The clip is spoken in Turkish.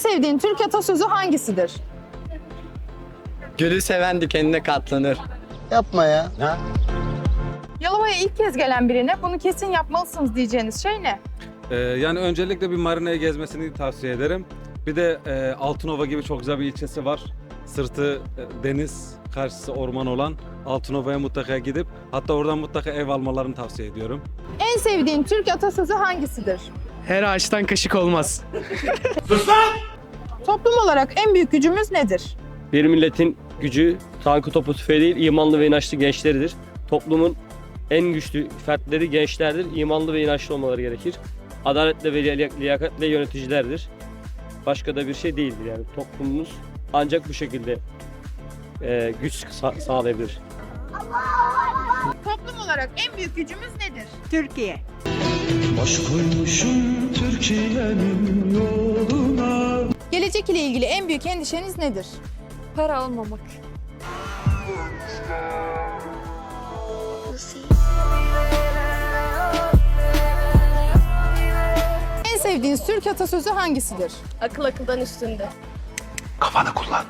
sevdiğin Türk atasözü hangisidir? Gülü seven dikenine katlanır. Yapma ya. Yalova'ya ilk kez gelen birine bunu kesin yapmalısınız diyeceğiniz şey ne? Ee, yani öncelikle bir marinayı gezmesini tavsiye ederim. Bir de e, Altınova gibi çok güzel bir ilçesi var. Sırtı e, deniz, karşısı orman olan Altınova'ya mutlaka gidip hatta oradan mutlaka ev almalarını tavsiye ediyorum. En sevdiğin Türk atasözü hangisidir? Her ağaçtan kaşık olmaz. Toplum olarak en büyük gücümüz nedir? Bir milletin gücü tankı topu tüfeği değil, imanlı ve inançlı gençleridir. Toplumun en güçlü fertleri gençlerdir. İmanlı ve inançlı olmaları gerekir. Adaletle ve liya- liyakatle yöneticilerdir. Başka da bir şey değildir yani. Toplumumuz ancak bu şekilde eee, güç sa- sağlayabilir. Toplum olarak en büyük gücümüz nedir? Türkiye. Gelecek ile ilgili en büyük endişeniz nedir? Para almamak. En sevdiğiniz Türk atasözü hangisidir? Akıl akıldan üstünde. Kafanı kullan.